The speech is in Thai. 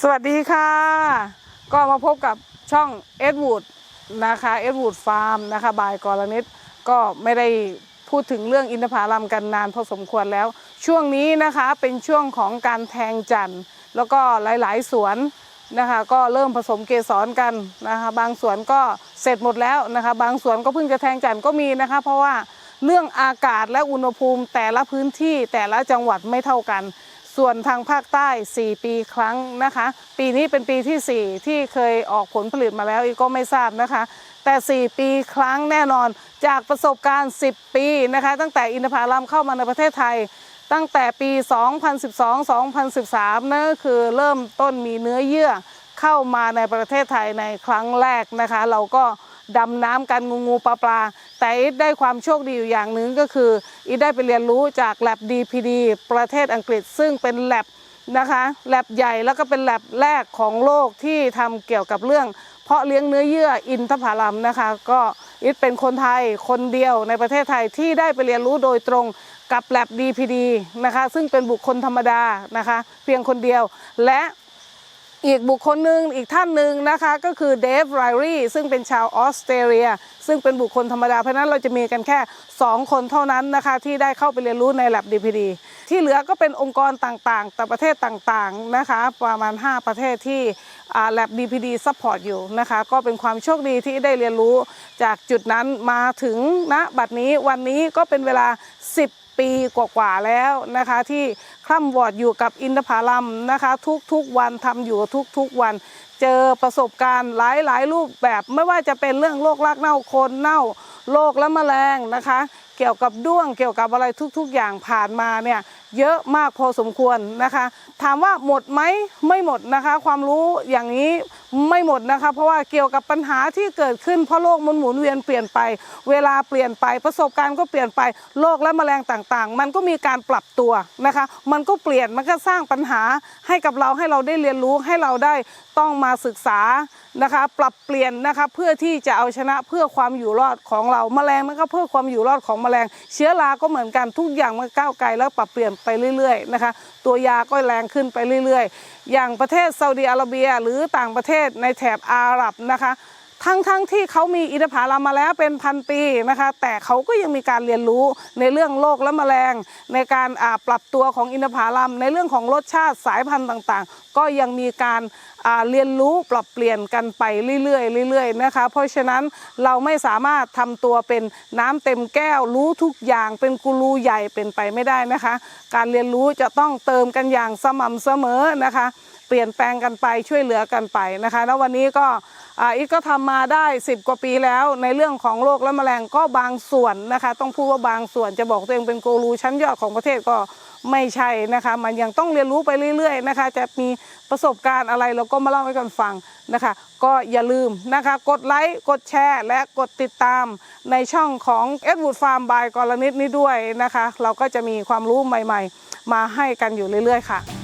สวัสดีค่ะ ก็มาพบกับช่องเอ็ดวูดนะคะเอ็ดวูดฟาร์มนะคะบายกรณิตก็ไม่ได้พูดถึงเรื่องอินทผลัมกันนานพอสมควรแล้ว ช่วงนี้นะคะเป็นช่วงของการแทงจันทร์แล้วก็หลาย ๆ สวนนะคะ ก็เริ่มผสมเกสรกันนะคะ บางสวนก็เสร็จหมดแล้วนะคะ บางสวนก็เพิ่งจะแทงจันทร์ก็มีนะคะ เพราะว่าเรื่องอากาศและอุณหภูมิแต่ละพื้นที่แต่ละจังหวัดไม่เท่ากัน ส่วนทางภาคใต้ 4 ปีครั้งนะคะ ปีนี้เป็นปีที่ 4 ที่เคยออกผลผลิตมาแล้วอีกก็ไม่ทราบนะคะ แต่ 4 ปีครั้งแน่นอนจากประสบการณ์ 10 ปีนะคะ ตั้งแต่อินทผลัมเข้ามาในประเทศไทย ตั้งแต่ปี 2012-2013นั่นก็คือเริ่มต้นมีเนื้อเยื่อเข้ามาในประเทศไทยในครั้งแรกนะคะ เราก็ดำน้ำกันงูงูปลาปลา แต่อีทได้ความโชคดีอยู่อย่างหนึ่งก็คืออีทได้ไปเรียนรู้จาก l a b DPD ประเทศอังกฤษ ซึ่งเป็น l a b นะคะแลบใหญ่แล้วก็เป็นแลบแรกของโลกที่ทำเกี่ยวกับเรื่อง เพาะเลี้ยงเนื้อเยื่ออินทผลัมนะคะ ก็อิทเป็นคนไทยคนเดียวในประเทศไทยที่ได้ไปเรียนรู้โดยตรงกับแลบ DPD นะคะ ซึ่งเป็นบุคคลธรรมดานะคะ เพียงคนเดียวและ อีกบุคคลหนึ่งอีกท่านหนึ่งนะคะก็คือเดฟไรรี่ซึ่งเป็นชาวออสเตรเลีย ซึ่งเป็นบุคคลธรรมดา เพราะนั้นเราจะมีกันแค่ 2 คนเท่านั้นนะคะ ที่ได้เข้าไปเรียนรู้ใน Lab DPD ที่เหลือก็เป็นองค์กรต่างๆ แต่ประเทศต่างๆนะคะ ประมาณ 5 ประเทศที่ Lab DPD support อยู่นะคะ ก็เป็นความโชคดีที่ได้เรียนรู้จากจุดนั้นมาถึงณบัดนี้วันนี้ก็เป็นเวลา 10 ปีกว่าๆแล้วนะคะ ที่คล่ำวอดอยู่กับอินทผลัมนะคะ ทุกๆวันทำอยู่ทุกๆวัน เจอประสบการณ์หลายๆ รูปแบบไม่ว่าจะเป็นเรื่องโรครากเน่าคนเน่าโรคและแมลงนะคะ เกี่ยวกับด้วงเกี่ยวกับอะไรทุกๆอย่างผ่านมาเนี่ยเยอะมากพอสมควรนะคะ ถามว่าหมดไหมไม่หมดนะคะ ความรู้อย่างนี้ไม่หมดนะคะ เพราะว่าเกี่ยวกับปัญหาที่เกิดขึ้นเพราะโลกมันหมุนเวียนเปลี่ยนไป เวลาเปลี่ยนไปประสบการณ์ก็เปลี่ยนไปโรคและแมลงต่างๆ มันก็มีการปรับตัวนะคะ มันก็เปลี่ยนมันก็สร้างปัญหาให้กับเราให้เราได้เรียนรู้ให้เราได้ต้องมาศึกษานะคะ ปรับเปลี่ยนนะคะเพื่อที่จะเอาชนะเพื่อความอยู่รอดของเราแมลงมันก็เพื่อความอยู่รอดของแมลง เชื้อราก็เหมือนกันทุกอย่างมันก้าวไกลแล้วปรับเปลี่ยนไปเรื่อยๆนะคะตัวยาก็แรงขึ้นไปเรื่อยๆ อย่างประเทศซาอุดีอาระเบีย หรือต่างประเทศในแถบอาหรับนะคะ ทั้งๆทที่เขามีอินทผลัมมาแล้วเป็นพันปีนะคะ แต่เขาก็ยังมีการเรียนรู้ในเรื่องโรคและแมลง ในการปรับตัวของอินทผลัมในเรื่องของรสชาติสายพันธุ์ต่างๆ ก็ยังมีการเรียนรู้ปรับเปลี่ยนกันไปเรื่อยๆเรื่อยๆนะคะ เพราะฉะนั้นเราไม่สามารถทำตัวเป็นน้ำเต็มแก้วรู้ทุกอย่างเป็นกูรูใหญ่เป็นไปไม่ได้นะคะ การเรียนรู้จะต้องเติมกันอย่างสม่ำเสมอนะคะ เปลี่ยนแปลงกันไปช่วยเหลือกันไปนะคะ แล้ววันนี้ก็อีกก็ทำมาได้ 10 กว่าปีแล้ว ในเรื่องของโรคและแมลงก็บางส่วนนะคะ ต้องพูดว่าบางส่วนจะบอกตัวเองเป็นกูรูชั้นยอดของประเทศก็ไม่ใช่นะคะ มันยังต้องเรียนรู้ไปเรื่อย ๆ นะคะ จะมีประสบการณ์อะไรเราก็มาเล่าให้กันฟังนะคะ ก็อย่าลืมนะคะ กดไลค์กดแชร์ และกดติดตามในช่องของ e d w o o d Farm by กรณิตนี้ด้วยนะคะ เราก็จะมีความรู้ใหม่ ๆ มาให้กันอยู่เรื่อย ๆ ค่ะ